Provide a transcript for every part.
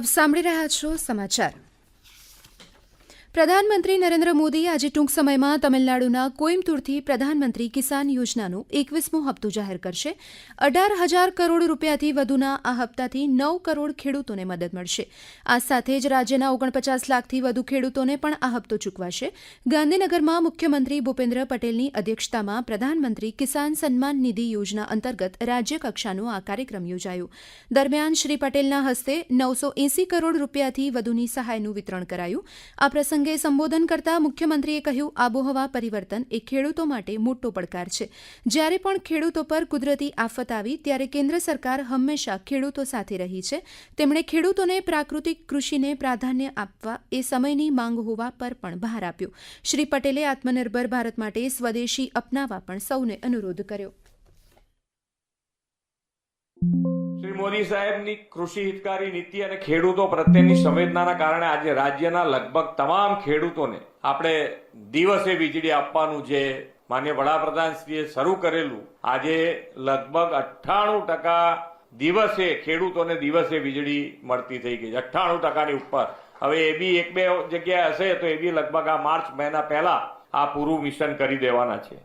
આપ સાંભળી રહ્યા છો સમાચાર. પ્રધાનમંત્રી નરેન્દ્ર મોદી આજે ટૂંક સમયમાં તમિલનાડુના કોઇમ્બતુરથી પ્રધાનમંત્રી કિસાન યોજનાનું એકવીસમું હપ્તું જાહેર કરશે. અઢાર હજાર કરોડ રૂપિયાથી વધુના આ હપ્તાથી નવ કરોડ ખેડૂતોને મદદ મળશે. આ સાથે જ રાજ્યના ઓગણપચાસ લાખથી વધુ ખેડૂતોને પણ આ હપ્તો ચૂકવાશે. ગાંધીનગરમાં મુખ્યમંત્રી ભૂપેન્દ્ર પટેલની અધ્યક્ષતામાં પ્રધાનમંત્રી કિસાન સન્માન નિધિ યોજના અંતર્ગત રાજ્યકક્ષાનો આ કાર્યક્રમ યોજાયો. દરમિયાન શ્રી પટેલના હસ્તે નવસો એસી કરોડ રૂપિયાથી વધુની સહાયનું વિતરણ કરાયું. આ પ્રસંગે સંબોધન કરતા મુખ્યમંત્રીએ કહ્યું, આબોહવા પરિવર્તન એ ખેડૂતો માટે મોટો પડકાર છે. જ્યારે પણ ખેડૂતો પર કુદરતી આફત આવી, ત્યારે કેન્દ્ર સરકાર હંમેશા ખેડૂતો સાથે રહી છે. તેમણે ખેડૂતોને પ્રાકૃતિક કૃષિને પ્રાધાન્ય આપવા એ સમયની માંગ હોવા પર પણ ભાર આપ્યો. શ્રી પટેલે આત્મનિર્ભર ભારત માટે સ્વદેશી અપનાવવા પણ સૌને અનુરોધ કર્યો. શ્રી મોદી સાહેબની કૃષિ હિતકારી નીતિ અને ખેડૂતો પ્રત્યેની સંવેદનાના કારણે આજે રાજ્યના લગભગ તમામ ખેડૂતોને આપણે દિવસે વીજળી આપવાનું જે માન્ય વડાપ્રધાનશ્રીએ શરૂ કરેલું, આજે લગભગ અઠ્ઠાણું ટકા દિવસે ખેડૂતોને દિવસે વીજળી મળતી થઈ ગઈ છે. અઠ્ઠાણું ટકાની ઉપર. હવે એ બી એક બે જગ્યાએ હશે તો એ બી લગભગ આ માર્ચ મહિના પહેલા આ પૂરું મિશન કરી દેવાના છે.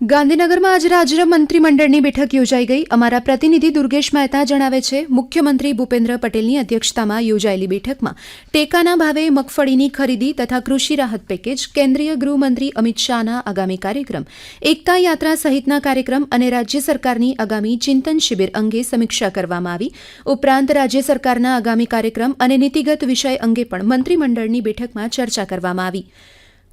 ગાંધીનગરમાં આજે રાજ્ય મંત્રીમંડળની બેઠક યોજાઈ ગઈ. અમારા પ્રતિનિધિ દુર્ગેશ મહેતા જણાવે છે, મુખ્યમંત્રી ભૂપેન્દ્ર પટેલની અધ્યક્ષતામાં યોજાયેલી બેઠકમાં ટેકાના ભાવે મગફળીની ખરીદી તથા કૃષિ રાહત પેકેજ, કેન્દ્રીય ગૃહમંત્રી અમિત શાહના આગામી કાર્યક્રમ, એકતા યાત્રા સહિતના કાર્યક્રમ અને રાજ્ય સરકારની આગામી ચિંતન શિબિર અંગે સમીક્ષા કરવામાં આવી. ઉપરાંત રાજ્ય સરકારના આગામી કાર્યક્રમ અને નીતિગત વિષય અંગે પણ મંત્રીમંડળની બેઠકમાં ચર્ચા કરવામાં આવી.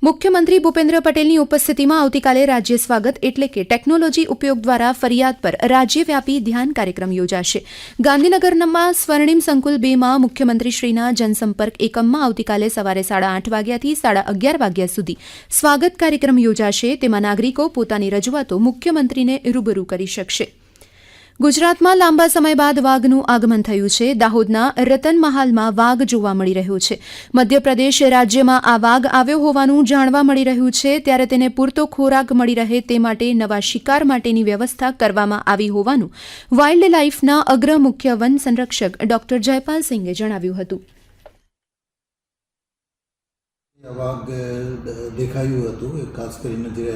મુખ્યમંત્રી ભૂપેન્દ્ર પટેલની ઉપસ્થિતિમાં આવતીકાલે રાજ્ય સ્વાગત એટલે કે ટેકનોલોજી ઉપયોગ દ્વારા ફરિયાદ પર રાજ્યવ્યાપી ધ્યાન કાર્યક્રમ યોજાશે. ગાંધીનગરમાં સ્વર્ણિમ સંકુલ બેમાં મુખ્યમંત્રીશ્રીના જનસંપર્ક એકમમાં આવતીકાલે સવારે સાડા આઠ વાગ્યાથી સાડા અગિયાર વાગ્યા સુધી સ્વાગત કાર્યક્રમ યોજાશે. તેમાં નાગરિકો પોતાની રજૂઆતો મુખ્યમંત્રીને રૂબરૂ કરી શકશે. ગુજરાતમાં લાંબા સમય બાદ વાઘનું આગમન થયું છે. દાહોદના રતનમહાલમાં વાઘ જોવા મળી રહ્યો છે. મધ્યપ્રદેશ રાજ્યમાં આ વાઘ આવ્યો હોવાનું જાણવા મળી રહ્યું છે. ત્યારે તેને પૂરતો ખોરાક મળી રહે તે માટે નવા શિકાર માટેની વ્યવસ્થા કરવામાં આવી હોવાનું વાઇલ્ડ લાઇફના અગ્ર મુખ્ય વન સંરક્ષક ડોક્ટર જયપાલ સિંઘે જણાવ્યું હતું. વાઘ દેખાયું હતું. એ ખાસ કરીને જે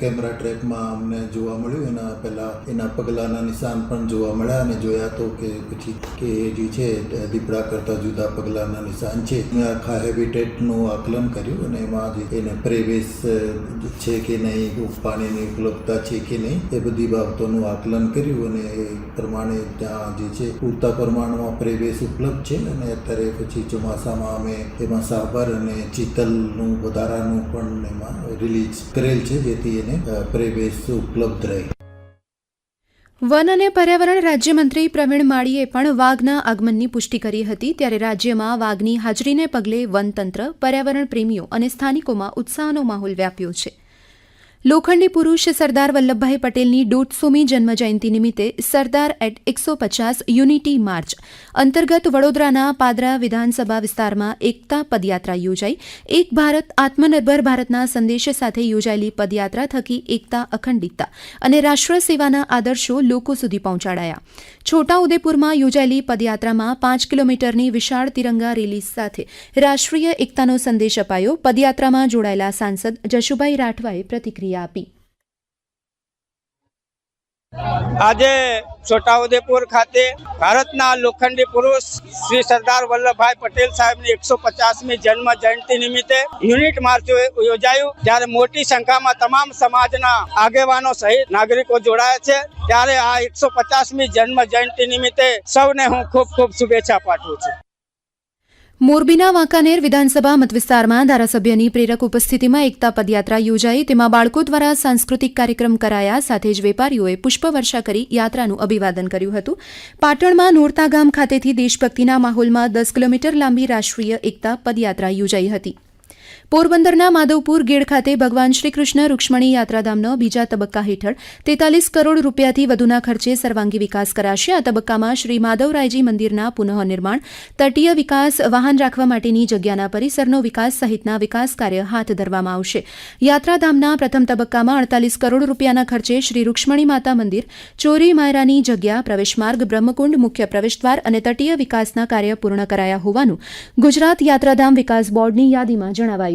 કેમેરા ટ્રેકમાં અમને જોવા મળ્યું. એના પહેલાં એના પગલાંના નિશાન પણ જોવા મળ્યા અને જોયા તો કે પછી કે જે છે દીપડા કરતાં જુદા પગલાંના નિશાન છે. આખા હેબિટેટનું આકલન કર્યું અને એમાં જે એને પ્રવેશ છે કે નહીં પાણીની ઉપલબ્ધતા છે કે નહીં, એ બધી બાબતોનું આકલન કર્યું અને એ પ્રમાણે ત્યાં જે છે, પૂરતા પ્રમાણમાં પ્રવેશ ઉપલબ્ધ છે. અને અત્યારે પછી ચોમાસામાં અમે એમાં સાબર અને ચિતલનું વધારાનું પણ એમાં રિલીઝ કરેલ છે જેથી એને અ, ઉપલબ્ધ રહે. વન અને પર્યાવરણ રાજ્યમંત્રી પ્રવીણ માળીએ પણ વાઘના આગમનની પુષ્ટિ કરી હતી ત્યારે રાજ્યમાં વાઘની હાજરીને પગલે વનતંત્ર પર્યાવરણ પ્રેમીઓ અને સ્થાનિકોમાં ઉત્સાહનો માહોલ વ્યાપ્યો છે. લોખંડી પુરુષ સરદાર વલ્લભભાઈ પટેલની દોઢસોમી જન્મજયંતિ નિમિત્તે સરદાર એટ એકસો પચાસ યુનિટી માર્ચ અંતર્ગત વડોદરાના પાદરા વિધાનસભા વિસ્તારમાં એકતા પદયાત્રા યોજાઈ. એક ભારત, આત્મનિર્ભર ભારતના સંદેશ સાથે યોજાયેલી પદયાત્રા થકી એકતા અખંડિતતા અને રાષ્ટ્ર સેવાના આદર્શો લોકો સુધી પહોંચાડાયા. છોટાઉદેપુરમાં યોજાયેલી પદયાત્રામાં પાંચ કિલોમીટરની વિશાળ તિરંગા રેલી સાથે રાષ્ટ્રીય એકતાનો સંદેશ અપાયો. પદયાત્રામાં જોડાયેલા સાંસદ જશુભાઈ રાઠવાએ પ્રતિક્રિયા આપી. આજે છોટાઉદેપુર ખાતે ભારતના લોખંડી પુરુષ શ્રી સરદાર વલ્લભભાઈ પટેલ સાહેબની એકસો પચાસમી જન્મ જયંતિ નિમિત્તે યુનિટ માર્ચ યોજાયું. ત્યારે મોટી સંખ્યામાં તમામ સમાજના આગેવાનો સહિત નાગરિકો જોડાયા છે. ત્યારે આ એકસો પચાસમી જન્મ જયંતિ નિમિત્તે સૌને હું ખૂબ ખૂબ શુભેચ્છા પાઠવું છું. મોરબીના વાંકાનેર વિધાનસભા મતવિસ્તારમાં ધારાસભ્યની પ્રેરક ઉપસ્થિતિમાં એકતા પદયાત્રા યોજાઈ. તેમાં બાળકો દ્વારા સાંસ્કૃતિક કાર્યક્રમ કરાયા. સાથે જ વેપારીઓએ પુષ્પવર્ષા કરી યાત્રાનું અભિવાદન કર્યું હતું. પાટણમાં નોરતા ગામ ખાતેથી દેશભક્તિના માહોલમાં દસ કિલોમીટર લાંબી રાષ્ટ્રીય એકતા પદયાત્રા યોજાઈ હતી. પોરબંદરના માધવપુર ગેડ ખાતે ભગવાન શ્રી કૃષ્ણ રૂક્ષ્મણી યાત્રાધામનો બીજા તબક્કા હેઠળ તેતાલીસ કરોડ રૂપિયાથી વધુના ખર્ચે સર્વાંગી વિકાસ કરાશે. આ તબક્કામાં શ્રી માધવરાયજી મંદિરના પુનઃનિર્માણ, તટીય વિકાસ, વાહન રાખવા માટેની જગ્યાના પરિસરનો વિકાસ સહિતના વિકાસ કાર્ય હાથ ધરવામાં આવશે. યાત્રાધામના પ્રથમ તબક્કામાં અડતાલીસ કરોડ રૂપિયાના ખર્ચે શ્રી રૂક્ષ્મણી માતા મંદિર, ચોરી માયરાની જગ્યા પ્રવેશમાર્ગ બ્રહ્મકુંડ, મુખ્ય પ્રવેશદ્વાર અને તટીય વિકાસના કાર્ય પૂર્ણ કરાયા હોવાનું ગુજરાત યાત્રાધામ વિકાસ બોર્ડની યાદીમાં જણાવાયું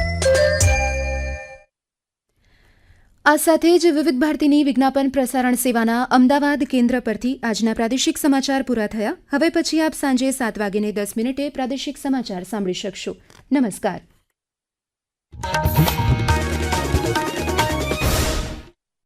આ સાથે જ વિવિધ ભારતીની વિજ્ઞાપન પ્રસારણ સેવાના અમદાવાદ કેન્દ્ર પરથી આજના પ્રાદેશિક સમાચાર પૂરા થયા. હવે પછી આપ સાંજે સાત વાગીને દસ મિનિટે પ્રાદેશિક સમાચાર સાંભળી શકશો. નમસ્કાર.